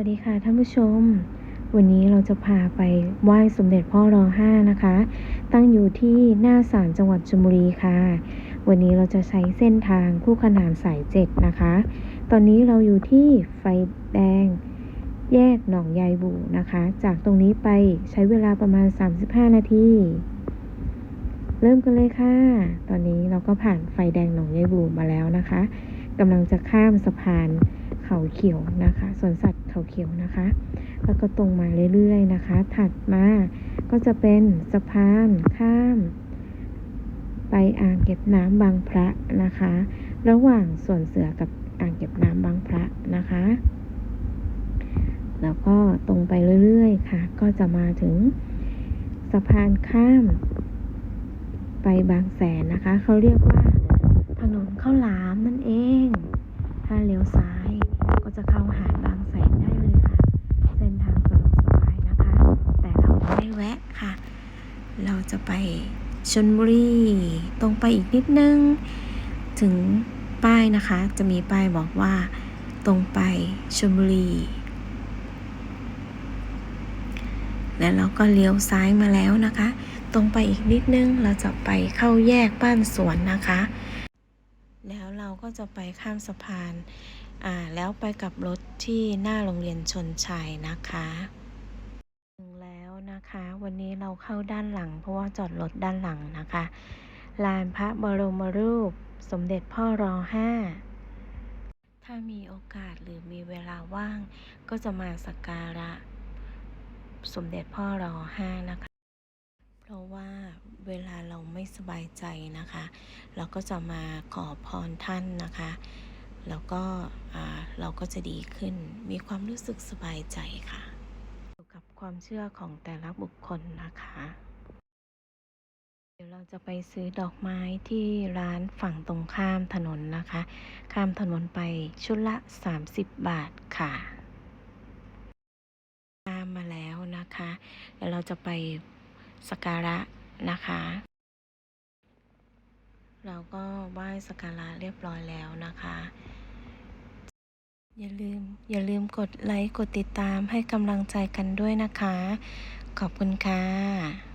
วัสดีค่ะท่านผู้ชม วันนี้เราจะพาไปไหว้สมเด็จพ่อรอห้านะคะ ตั้งอยู่ที่หน้าศาลจังหวัดชลบุรีค่ะ วันนี้เราจะใช้เส้นทางคู่ขนานสายเจ็ดนะคะ ตอนนี้เราอยู่ที่ไฟแดงแยกหนองยายบูนะคะ จากตรงนี้ไปใช้เวลาประมาณ 35 นาที เริ่มกันเลยค่ะ ตอนนี้เราก็ผ่านไฟแดงหนองยายบูมาแล้วนะคะกำลังจะข้ามสะพาน เขาเขียวนะคะสวนสัตว์เขาเขียวนะคะ แล้วก็ตรงมาเรื่อยๆนะคะ ถัดมาก็จะเป็นสะพานข้าม ไปอ่างเก็บน้ำบางพระนะคะ ระหว่างสวนเสือกับอ่างเก็บน้ำบางพระนะคะ แล้วก็ตรงไปเรื่อยๆค่ะ ก็จะมาถึงสะพานข้าม ไปบางแสนนะคะ เขาเรียกว่าถนนข้าวหลามนั่นเอง ถ้าเลี้ยวซ้าย จะเข้าหาดบางแสนได้เลยค่ะ เส้นทางสะดวกสบายนะคะ แต่เราไม่แวะค่ะ เราจะไปชนบุรีตรงไปอีกนิดนึง ถึงป้ายนะคะ จะมีป้ายบอกว่าตรงไปชลบุรี แล้วเราก็เลี้ยวซ้ายมาแล้วนะคะ ตรงไปอีกนิดนึงเราจะไปเข้าแยกบ้านสวนนะคะ แล้วเราก็จะไปข้ามสะพาน อ่าแล้วไปกับรถที่หน้าโรงเรียนชนชัยนะคะถึงแล้วนะคะ วันนี้เราเข้าด้านหลัง เพราะว่าจอดรถด้านหลังนะคะ ลานพระบรมรูป สมเด็จพ่อรอห้าถ้ามีโอกาสหรือมีเวลาว่าง ก็จะมาสักการะ สมเด็จพ่อรอห้านะคะ เพราะว่าเวลาเราไม่สบายใจนะคะ เราก็จะมาขอพรท่านนะคะ แล้วก็เราก็จะดีขึ้น มีความรู้สึกสบายใจค่ะอยู่กับความเชื่อของแต่ละบุคคลนะคะ เดี๋ยวเราจะไปซื้อดอกไม้ที่ร้านฝั่งตรงข้ามถนนนะคะ ข้ามถนนไปชุดละ 30 บาทค่ะตามมาแล้วนะคะ เดี๋ยวเราจะไปสักการะนะคะเราก็ไหว้สักการะเรียบร้อยแล้วนะคะ อย่าลืม อย่าลืมกดไลค์ กดติดตามให้กำลังใจกันด้วยนะคะ ขอบคุณค่ะ